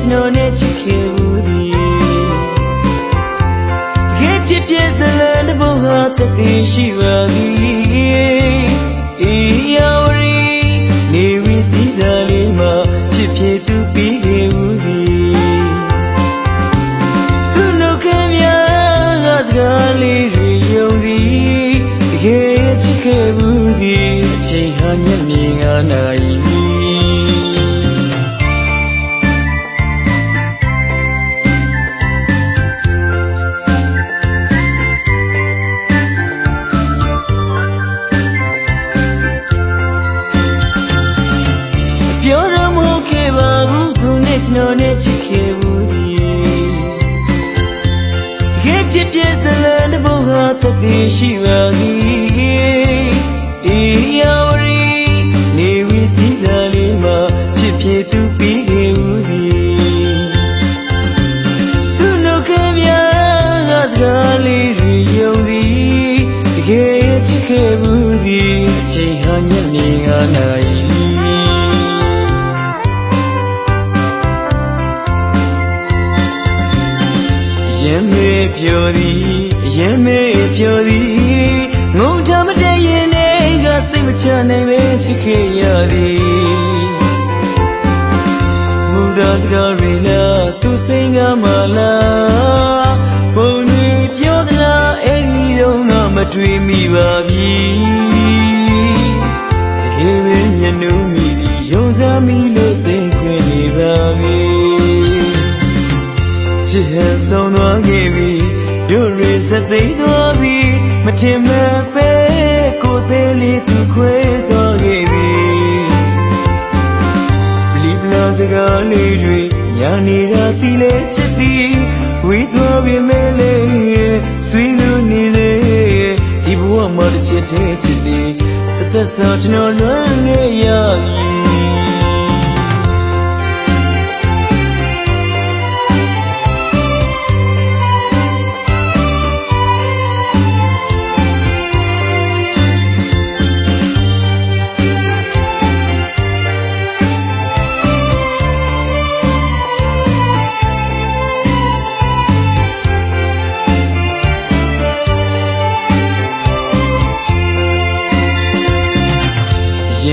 ကျွန်တော်နဲ့ချစ်ခဲ့ဘူးဒီတကယ်ဖြစ်ဖြစ်ဇလန်တစ်ပုဒ်ဟာတည်ရှိပါသည်အေးရဝရီနေဝီစီစားလေးမှာချစ်ဖြစ်သူပြီးခဲ့ဘူးဒီသူနှုတ်ခမ်းများကစကားလေးတွေယုံသည်တကယ်ချစ်ခဲ့ဘူးဒီအချိန်ဟာမျက်မြင်ကနိုင် ကျွန်တော်နဲ့ချစ်ခဲ့ဘူးဒီတကယ်ဖြစ်ဖြစ်ဇလန်တစ်ပုဒ်ဟာတည်ရှိပါသည်အေးရဝရီနေဝီစီစားလေးမှာချစ်ဖြစ်သူပြီးခဲ့ဘူးဒီသူနှုတ်ခမ်းများကစကားလေးတွေယုံသည်တကယ်ချစ်ခဲ့ဘူးဒီအချိန်ဟာညနေငါနိုင် ရင်မေပြောသည်ရင်မေပြောသည်ငုံချမတဲ့ရင်နဲ့ကစိတ်မချနိုင်ပဲချစ်ခဲ့ရသည်မူသားစကားရီလာသူစိတ်ကမလားပုံတွေပြောသလားအဲ့ဒီတော့ငါမတွေ့မိပါပြီတကယ်ပဲညနူးမိ မထင်မဲ့ပဲကိုယ်သေးလေးသူခွဲသွားခဲ့ပြီလီပလာစကားလေးတွေညာနေတာတီးလေချစ်သည်ဝေးသွားပြီမဲလေဆွေးလို့နေလေဒီဘဝမှာတစ်ချစ်သေးချစ်သည်တသက်ဆောင်ကျွန်တော်လွမ်းခဲ့ရပြီ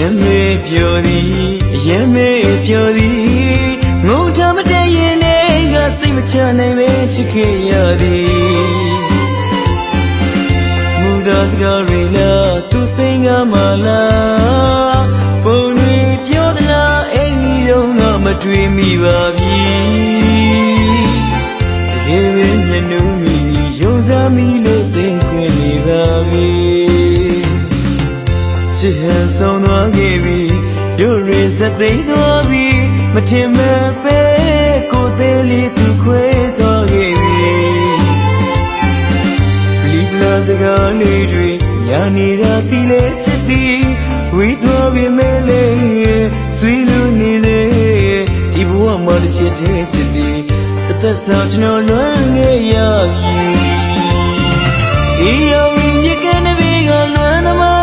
ရင်မေပြောသည်ရင်မေပြောသည်ငုံချမတဲ့ရင်နဲ့ကစိတ်မချနိုင်ပဲချစ်ခဲ့ရသည်မူသားစကားရီလာသူစိတ်ကမလားပုံတွေပြောသလားအဲ့ဒီတော့ငါမတွေ့မိပါပြီ တို့ရစသိမ်းသွားပြီမထင်မဲ့ပဲကိုယ်သေးလေးသူခွဲသွားခဲ့ပြီလီပလာစကားလေးတွေညာနေတာတီးလေချစ်သည်ဝေးသွားပြီမဲလေဆွေးလို့နေလေဒီဘဝမှာတစ်ချစ်သေးချစ်သည်တသက်ဆောင်ကျွန်တော်လွမ်းခဲ့ရပြီဒီယောရီမြကနေဘီကလွမ်းသမားလေးရဲ့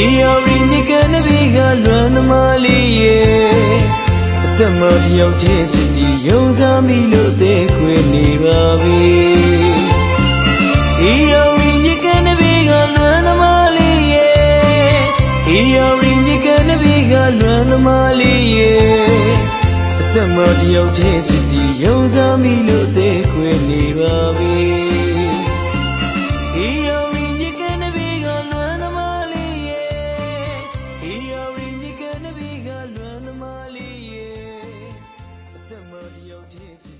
ဒီယောရီမြကနေဘီကလွမ်းသမားလေးရဲ့အသက်မတယောက်တည်းချစ်ဒီယုံစားမိလို့သေးခွေနေပါပြီဒီယောရီမြကနေဘီကလွမ်းသမားလေးရဲ့ဒီယောရီမြကနေဘီကလွမ်းသမားလေးရဲ့အသက်မတယောက်တည်းချစ်ဒီယုံစားမိလို့သေးခွေနေပါပြီဒီယော မ်းသ